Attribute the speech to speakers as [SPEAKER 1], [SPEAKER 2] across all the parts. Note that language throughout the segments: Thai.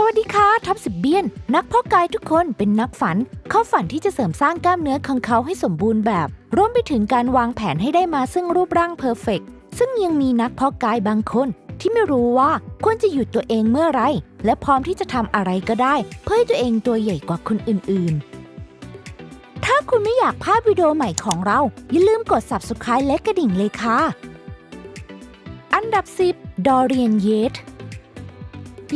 [SPEAKER 1] สวัสดีค่ะท็อปสิบเบียน นักเพาะกายทุกคนเป็นนักฝัน เขาฝันที่จะเสริมสร้างกล้ามเนื้อของเขาให้สมบูรณ์แบบ รวมไปถึงการวางแผนให้ได้มาซึ่งรูปร่างเพอร์เฟกต์ซึ่งยังมีนักเพาะกายบางคน ที่ไม่รู้ว่าควรจะหยุดตัวเองเมื่อไร และพร้อมที่จะทำอะไรก็ได้ เพื่อให้ตัวเองตัวใหญ่กว่าคนอื่นๆ ถ้าคุณไม่อยากพลาดวิดีโอใหม่ของเรา อย่าลืมกด subscribe และกระดิ่งเลยค่ะ อันดับ 10 ดอเรียนเยต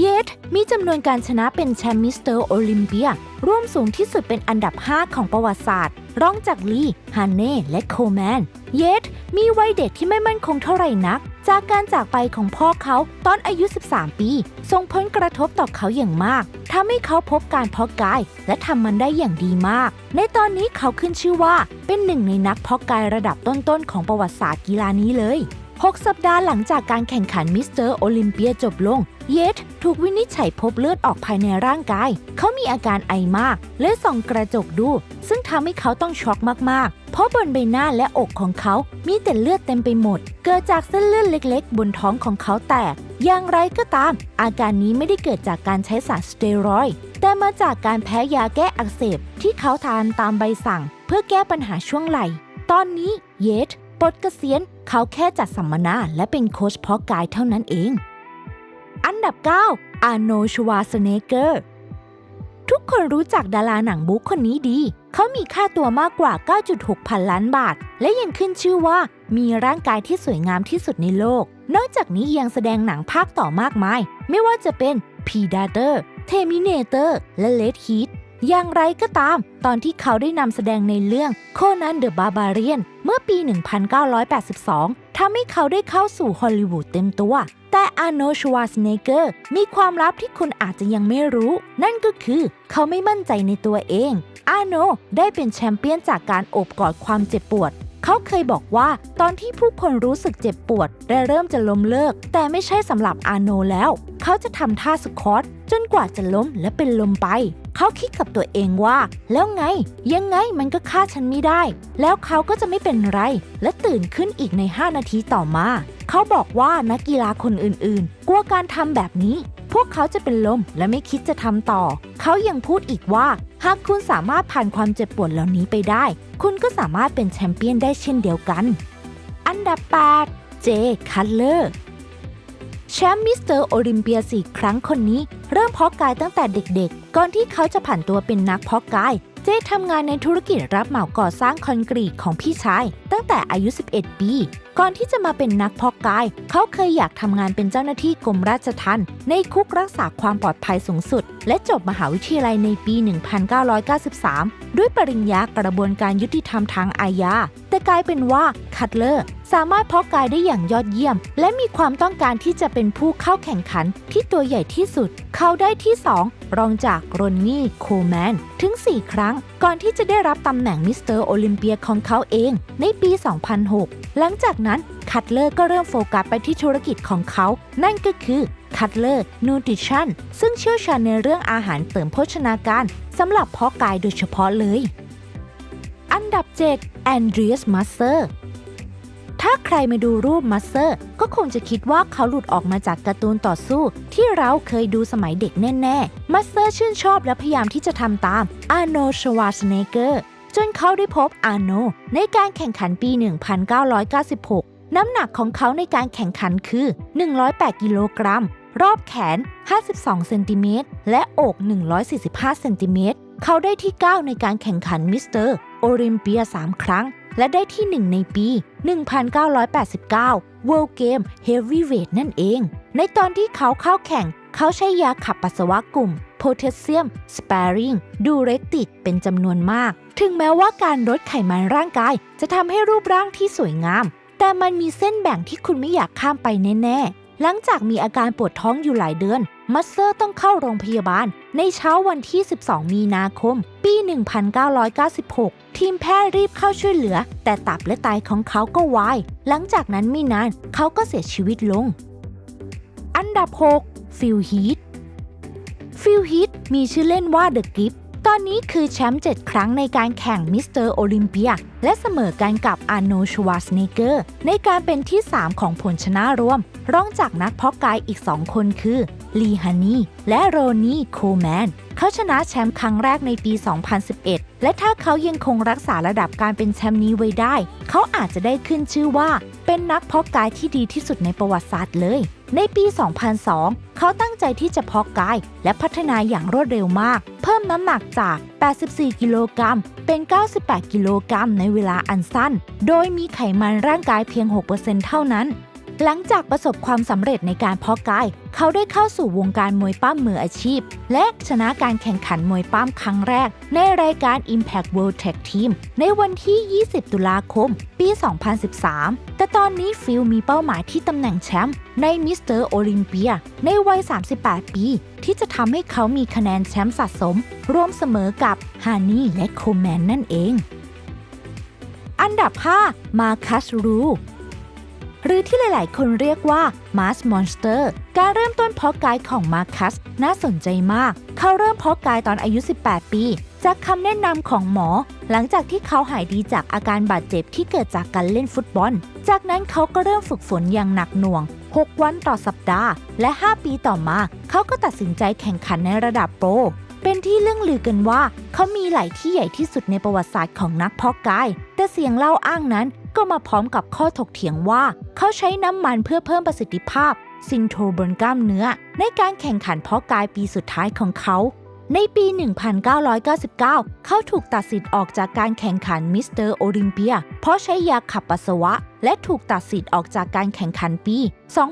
[SPEAKER 1] เยตมีจำนวนการชนะเป็นแชมป์มิสเตอร์โอลิมเปียร่วมสูงที่สุดเป็นอันดับ 5 ของประวัติศาสตร์ รองจากลีฮันเน่และโคแมน เยตมีวัยเด็กที่ไม่มั่นคงเท่าไหร่นัก จากการจากไปของพ่อเขาตอนอายุ 13 ปี ส่งผลกระทบต่อเขาอย่างมากทำให้เขาพบการเพาะกาย และทำมันได้อย่างดีมาก ในตอนนี้เขาขึ้นชื่อว่าเป็นหนึ่งในนักเพาะกายระดับต้นๆของประวัติศาสตร์กีฬานี้เลย 6 สัปดาห์หลังจากการแข่งขันมิสเตอร์โอลิมเปียจบลง เยตถูกวินิจฉัยพบเลือดออกภายในร่างกาย เขามีอาการไอมากและส่องกระจกดู ซึ่งทำให้เขาต้องช็อกมาก ๆ เพราะบนใบหน้าและอกของเขา มีแต่เลือดเต็มไปหมด เกิดจากเส้นเลือดเล็ก ๆ บนท้องของเขาแตก อย่างไรก็ตาม อาการนี้ไม่ได้เกิดจากการใช้สารสเตียรอยด์ แต่มาจากการแพ้ยาแก้อักเสบที่เขาทานตามใบสั่ง เพื่อแก้ปัญหาช่วงไหล่ ตอนนี้เยต ปลดเกษียณเขาแค่จัดสัมมนาและเป็นโค้ชเพาะกายเท่านั้นเอง อันดับ 9 อาโนชวาสเนเกอร์ ทุกคนรู้จักดาราหนังบุ๊คนนี้ดี เขามีค่าตัวมากกว่า 9.6 พันล้านบาท และยังขึ้นชื่อว่ามีร่างกายที่สวยงามที่สุดในโลก นอกจากนี้ยังแสดงหนังภาคต่อมากมาย ไม่ว่าจะเป็น Predator Terminator และ Red Heat อย่างไรก็ตาม ตอนที่เขาได้นำแสดงในเรื่องโคนันเดอะบาบาเรียนเมื่อปี 1982 ทำให้เขาได้เข้าสู่ฮอลลีวูดเต็มตัว แต่อาโนชวาสเนเกอร์มีความลับที่คุณอาจจะยังไม่รู้ นั่นก็คือเขาไม่มั่นใจในตัวเอง อาโนได้เป็นแชมเปี้ยนจากการโอบกอดความเจ็บปวดเขาเคยบอกว่าตอนที่ผู้คนรู้สึกเจ็บปวด และเริ่มจะล้มเลิก แต่ไม่ใช่สำหรับอาโนแล้ว เขาจะทำท่าสควอตจนกว่าจะล้มและเป็นลมไป เขาคิดกับตัวเองว่า แล้วไง ยังไงมันก็ฆ่าฉันไม่ได้ แล้วเขาก็จะไม่เป็นไร และตื่นขึ้นอีกใน 5 นาทีต่อมา เขาบอกว่านักกีฬาคนอื่นๆ กลัวการทำแบบนี้ พวกเขาจะเป็นลมและไม่คิดจะทำต่อ เขายังพูดอีกว่า หากคุณสามารถผ่านความเจ็บปวดเหล่านี้ไปได้ คุณก็สามารถเป็นแชมเปี้ยนได้เช่นเดียวกัน อันดับ 8 เจ คัลเลอร์ แชมป์มิสเตอร์โอลิมเปียสี่ครั้งคนนี้ เริ่มเพาะกายตั้งแต่เด็กๆ ก่อนที่เขาจะผ่านตัวเป็นนักเพาะกาย เจทำงานในธุรกิจรับเหมาก่อสร้างคอนกรีตของพี่ชาย ตั้งแต่อายุ 11 ปี ก่อนที่จะมาเป็นนักพาะกาย เขาเคยอยากทำงานเป็นเจ้าหน้าที่กรมราชทัณฑ์ในคุกรักษาความปลอดภัยสูงสุด และจบมหาวิทยาลัยในปี 1993 ด้วยปริญญากระบวนการยุติธรรมทางอาญาแต่กลายเป็นว่าคัตเลอร์สามารถเพาะกายได้อย่างยอดเยี่ยม และมีความต้องการที่จะเป็นผู้เข้าแข่งขันที่ตัวใหญ่ที่สุด เขาได้ที่ 2 รองจากโรนนี่โคแมน ถึง 4 ครั้ง ก่อนที่จะได้รับตำแหน่งมิสเตอร์โอลิมเปียของเขาเองในปี 2006 หลังจากนั้นคัตเลอร์ก็เริ่มโฟกัสไปที่ธุรกิจของเขา นั่นก็คือคัตเลอร์นูทริชั่นซึ่งเชี่ยวชาญในเรื่องอาหารเสริมโภชนาการสำหรับเพาะกายโดยเฉพาะเลย อันดับ 7 แอนเดรียสมัสเซอร์ ถ้าใครมาดูรูปมัสเซอร์ ก็คงจะคิดว่าเขาหลุดออกมาจากการ์ตูนต่อสู้ ที่เราเคยดูสมัยเด็กแน่ๆ มัสเซอร์ชื่นชอบและพยายามที่จะทำตามอาโนชวาสเนเกอร์จนเขาได้พบอาโนในการแข่งขันปี 1996 น้ำหนักของเขาในการแข่งขันคือ 108 กิโลกรัม รอบแขน 52 เซนติเมตร และอก 145 เซนติเมตร เขาได้ที่ 9 ในการแข่งขันมิสเตอร์โอลิมเปีย 3 ครั้ง และได้ที่ 1 ในปี 1989 World Game Heavyweight นั่นเอง ในตอนที่เขาเข้าแข่ง เขาใช้ยาขับปัสสาวะกลุ่ม Potassium Sparing Diuretic เป็นจำนวนมาก ถึงแม้ว่าการลดไขมันร่างกาย จะทำให้รูปร่างที่สวยงาม แต่มันมีเส้นแบ่งที่คุณไม่อยากข้ามไปแน่ๆ หลังจากมีอาการปวดท้องอยู่หลายเดือน มัสเซอร์ต้องเข้าโรงพยาบาล ในเช้าวันที่ 12 มีนาคม ปี 1996 ทีมแพทย์รีบเข้าช่วยเหลือ แต่ตับและไตของเขาก็วาย หลังจากนั้นไม่นานเขาก็เสียชีวิตลง อันดับ 6 ฟิลฮีท ฟิลฮีทมีชื่อเล่นว่าเดอะกิฟ ตอนนี้คือแชมป์ 7 ครั้งในการแข่งมิสเตอร์โอลิมเปียและเสมอกันกับอาร์โนชวาสเนเกอร์ในการเป็นที่ 3 ของผลชนะรวม รองจากนักเพาะกายอีก 2 คนคือ ลีฮานีและโรนี่โคแมน เขาชนะแชมป์ครั้งแรกในปี 2011 และถ้าเขายังคงรักษาระดับการเป็นแชมป์นี้ไว้ได้ เขาอาจจะได้ขึ้นชื่อว่า เป็นนักเพาะกายที่ดีที่สุดในประวัติศาสตร์เลย ในปี 2002 เขาตั้งใจที่จะเพาะกาย และพัฒนาอย่างรวดเร็วมาก เพิ่มน้ำหนักจาก 84 กิโลกรัม เป็น 98 กิโลกรัมในเวลาอันสั้น โดยมีไขมันร่างกายเพียง 6%เท่านั้น หลังจากประสบความสำเร็จในการเพาะกาย เขาได้เข้าสู่วงการมวยปั้มมืออาชีพ และชนะการแข่งขันมวยปั้มครั้งแรก ในรายการ Impact World Tag Team ในวันที่ 20 ตุลาคม ปี 2013 แต่ตอนนี้ฟิลมีเป้าหมายที่ตำแหน่งแชมป์ในมิสเตอร์โอลิมเปียในวัย 38 ปี ที่จะทำให้เขามีคะแนนแชมป์สะสม รวมเสมอกับฮานี่และโคแมนนั่นเอง อันดับ 5 มาคัสรู หรือที่หลาย ๆ คนเรียกว่า Mars Monster การเริ่มต้นเพาะกายของมาคัสน่าสนใจมาก เขาเริ่มเพาะกายตอนอายุ 18 ปี จากคำแนะนำของหมอ หลังจากที่เขาหายดีจากอาการบาดเจ็บที่เกิดจากการเล่นฟุตบอล จากนั้นเขาก็เริ่มฝึกฝนอย่างหนักหน่วง 6 วันต่อสัปดาห์ และ 5 ปีต่อมา เขาก็ตัดสินใจแข่งขันในระดับโปรเป็นที่เรื่องลือกันว่า เขามีไหล่ที่ใหญ่ที่สุดในประวัติศาสตร์ของนักเพาะกาย แต่เสียงเล่าอ้างนั้น ก็มาพร้อมกับข้อถกเถียงว่า เขาใช้น้ำมันเพื่อเพิ่มประสิทธิภาพ ซินโทรบนกล้ามเนื้อ ในการแข่งขันเพาะกายปีสุดท้ายของเขา ในปี 1999 เขาถูกตัดสิทธิ์ออกจากการแข่งขันมิสเตอร์โอลิมเปีย เพราะใช้ยาขับปัสสาวะ และถูกตัดสิทธิ์ออกจากการแข่งขันปี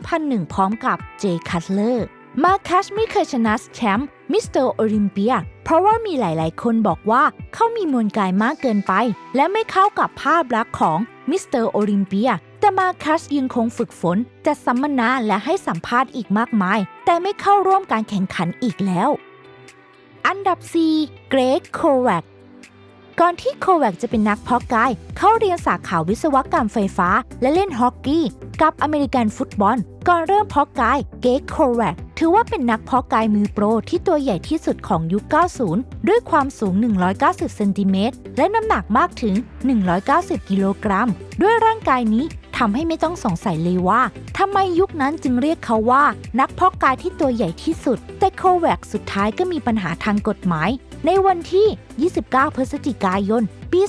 [SPEAKER 1] 2001 พร้อมกับเจคัตเลอร์มาคัชไม่เคยชนะแชมป์มิสเตอร์โอลิมเปีย เพราะว่ามีหลายๆ คนบอกว่าเขามีมวลกายมากเกินไป และไม่เข้ากับภาพลักษณ์ของ มิสเตอร์โอลิมเปีย แต่มาคัสยังคงฝึกฝนจัดสัมมนาและให้สัมภาษณ์อีกมากมาย แต่ไม่เข้าร่วมการแข่งขันอีกแล้ว อันดับ 4 เกรกโควัก ก่อนที่โควักจะเป็นนักเพาะกาย เขาเรียนสาขาวิศวกรรมไฟฟ้า และเล่นฮอกกี้ กับอเมริกันฟุตบอล ก่อนเริ่มเพาะกาย เกรกโควักถือว่าเป็นนักเพาะกายมือโปรที่ตัวใหญ่ที่สุดของยุค 90 ด้วยความสูง 190 เซนติเมตร และน้ำหนักมากถึง 190 กิโลกรัม ด้วยร่างกายนี้ทำให้ไม่ต้องสงสัยเลยว่าทำไมยุคนั้นจึงเรียกเขาว่า นักเพาะกายที่ตัวใหญ่ที่สุด แต่โควักสุดท้ายก็มีปัญหาทางกฎหมาย ในวันที่ 29 พฤศจิกายน ปี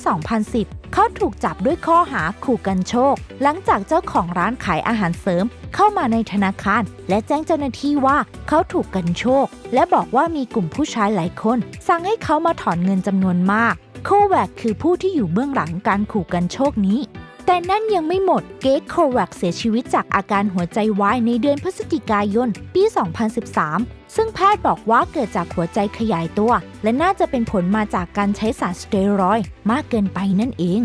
[SPEAKER 1] 2010 เขาถูกจับด้วยข้อหาขู่กันโชค หลังจากเจ้าของร้านขายอาหารเสริม เข้ามาในธนาคาร และแจ้งเจ้าหน้าที่ว่าเขาถูกกันโชค และบอกว่ามีกลุ่มผู้ชายหลายคน สั่งให้เขามาถอนเงินจำนวนมากโคแวกคือผู้ที่อยู่เบื้องหลังการขู่กันโชคนี้ แต่นั่นยังไม่หมดเกตโควักเสียชีวิตจากอาการหัวใจวายในเดือนพฤศจิกายน ปี 2013 ซึ่งแพทย์บอกว่าเกิดจากหัวใจขยายตัว และน่าจะเป็นผลมาจากการใช้สารสเตียรอยด์มากเกินไปนั่นเอง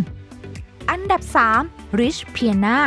[SPEAKER 1] อันดับ 3 ริชเพียนา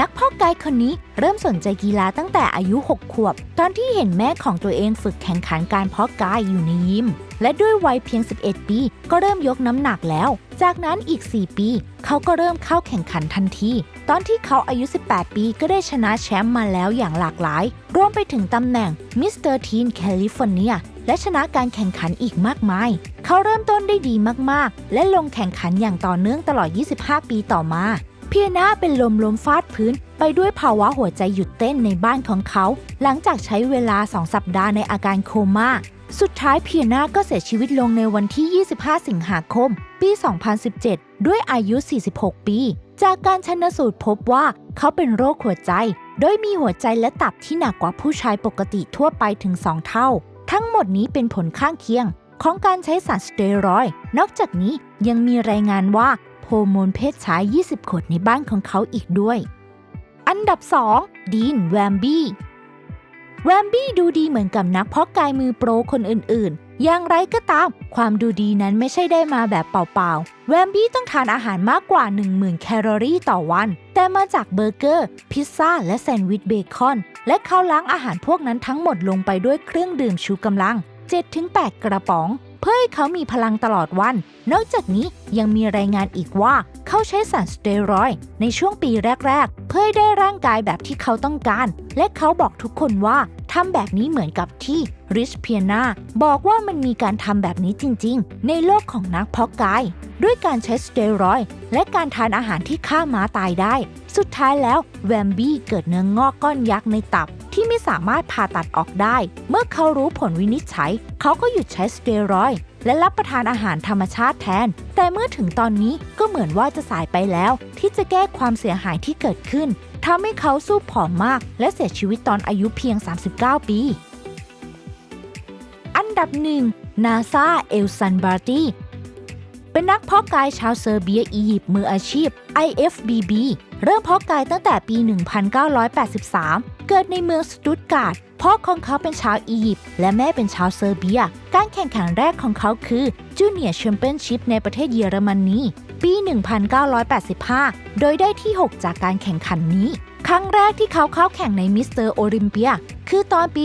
[SPEAKER 1] นักพาะกายคนนี้เริ่มสนใจกีฬาตั้งแต่อายุ 6 ขวบ ตอนที่เห็นแม่ของตัวเองฝึกแข่งขันการเพาะกายอยู่ในยิม และด้วยวัยเพียง 11 ปี ก็เริ่มยกน้ำหนักแล้ว จากนั้นอีก 4 ปี เขาก็เริ่มเข้าแข่งขันทันที ตอนที่เขาอายุ 18 ปีก็ได้ชนะแชมป์มาแล้วอย่างหลากหลาย รวมไปถึงตำแหน่งมิสเตอร์ทีนแคลิฟอร์เนียและชนะการแข่งขันอีกมากมาย เขาเริ่มต้นได้ดีมากๆ และลงแข่งขันอย่างต่อเนื่องตลอด 25 ปีต่อมาเพียนาเป็นลมล้มฟาดพื้น ไปด้วยภาวะหัวใจหยุดเต้นในบ้านของเขา หลังจากใช้เวลา 2 สัปดาห์ในอาการโคม่า สุดท้ายเพียนาก็เสียชีวิตลงในวันที่ 25 สิงหาคม ปี 2017 ด้วยอายุ 46 ปี จากการชันสูตรพบว่าเขาเป็นโรคหัวใจ โดยมีหัวใจและตับที่หนักกว่าผู้ชายปกติทั่วไปถึง 2 เท่า ทั้งหมดนี้เป็นผลข้างเคียง ของการใช้สารสเตียรอยด์นอกจากนี้ยังมีรายงานว่าโฮอร์โมนเพศชาย 20 ขวดในบ้านของเขาอีกด้วย อันดับ 2 ดีนแวมบี้ แวมบี้ดูดีเหมือนกับนักเพาะกายมือโปรคนอื่นๆ อย่างไรก็ตาม ความดูดีนั้นไม่ใช่ได้มาแบบเปล่าๆ แวมบี้ต้องทานอาหารมากกว่า 10,000 แคลอรี่ต่อวัน แต่มาจากเบอร์เกอร์ พิซซ่า และแซนด์วิชเบคอน และเขาล้างอาหารพวกนั้นทั้งหมดลงไปด้วยเครื่องดื่มชูกำลัง 7-8 กระป๋อง เพื่อให้เขามีพลังตลอดวัน นอกจากนี้ยังมีรายงานอีกว่า เขาใช้สารสเตียรอยด์ในช่วงปีแรก ๆ เพื่อให้ได้ร่างกายแบบที่เขาต้องการ และเขาบอกทุกคนว่าทำแบบนี้เหมือนกับที่ริชเพียนาบอกว่ามันมีการทำแบบนี้จริง ๆ ในโลกของนักเพาะกาย ด้วยการใช้สเตียรอยด์และการทานอาหารที่ฆ่าม้าตายได้ สุดท้ายแล้วแวมบี้เกิดเนื้องอกก้อนยักษ์ในตับ ที่ไม่สามารถผ่าตัดออกได้ เมื่อเขารู้ผลวินิจฉัย เขาก็หยุดใช้สเตียรอยด์และรับประทานอาหารธรรมชาติแทน แต่เมื่อถึงตอนนี้ก็เหมือนว่าจะสายไปแล้ว ที่จะแก้ความเสียหายที่เกิดขึ้นทำให้เขาสู้ผอมมาก และเสียชีวิตตอนอายุเพียง 39 ปี อันดับหนึ่งนาซาเอลซันบาร์ตีเป็นนักเพาะกายชาวเซอร์เบียอียิปต์มืออาชีพ IFBB เริ่มเพาะกายตั้งแต่ปี 1983 เกิดในเมืองสตุตการ์ดพ่อของเขาเป็นชาวอียิปต์และแม่เป็นชาวเซอร์เบีย การแข่งขันแรกของเขาคือจูเนียร์แชมเปี้ยนชิพในประเทศเยอรมนีปี 1985 โดยได้ที่ 6 จากการแข่งขันนี้ ครั้งแรกที่เขาเข้าแข่งในมิสเตอร์โอลิมเปีย คือตอนปี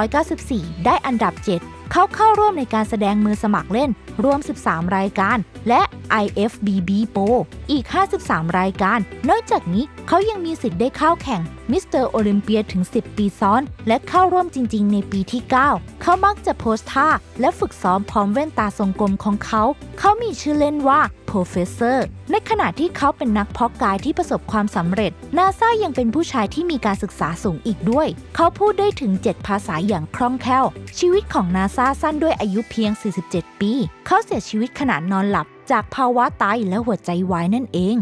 [SPEAKER 1] 1994 ได้อันดับ 7 เขาเข้าร่วมในการแสดงมือสมัครเล่นรวม 13 รายการ และ IFBB Pro อีก 53 รายการ นอกจากนี้เขายังมีสิทธิ์ได้เข้าแข่งมิสเตอร์โอลิมเปียถึง 10 ปีซ้อน และเข้าร่วมจริง ๆ ในปีที่ 9 เขามักจะโพสท่า และฝึกซ้อมพร้อมแว่นตาทรงกลมของเขา เขามีชื่อเล่นว่า Professor ในขณะที่เขาเป็นนักเพาะกายที่ประสบความสำเร็จ นาซายังเป็นผู้ชายที่มีการศึกษาสูงอีกด้วย เขาพูดได้ถึง 7 ภาษาอย่างคล่องแคล่ว ชีวิตของนาซาสั้นด้วยอายุเพียง 47 ปีเขาเสียชีวิตขณะนอนหลับจากภาวะไตและหัวใจวายนั่นเอง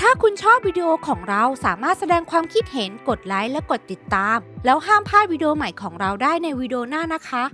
[SPEAKER 1] ถ้าคุณชอบวิดีโอของเราสามารถแสดงความคิดเห็นกดไลค์และกดติดตาม แล้วห้ามพลาดวิดีโอใหม่ของเราได้ในวิดีโอหน้านะคะ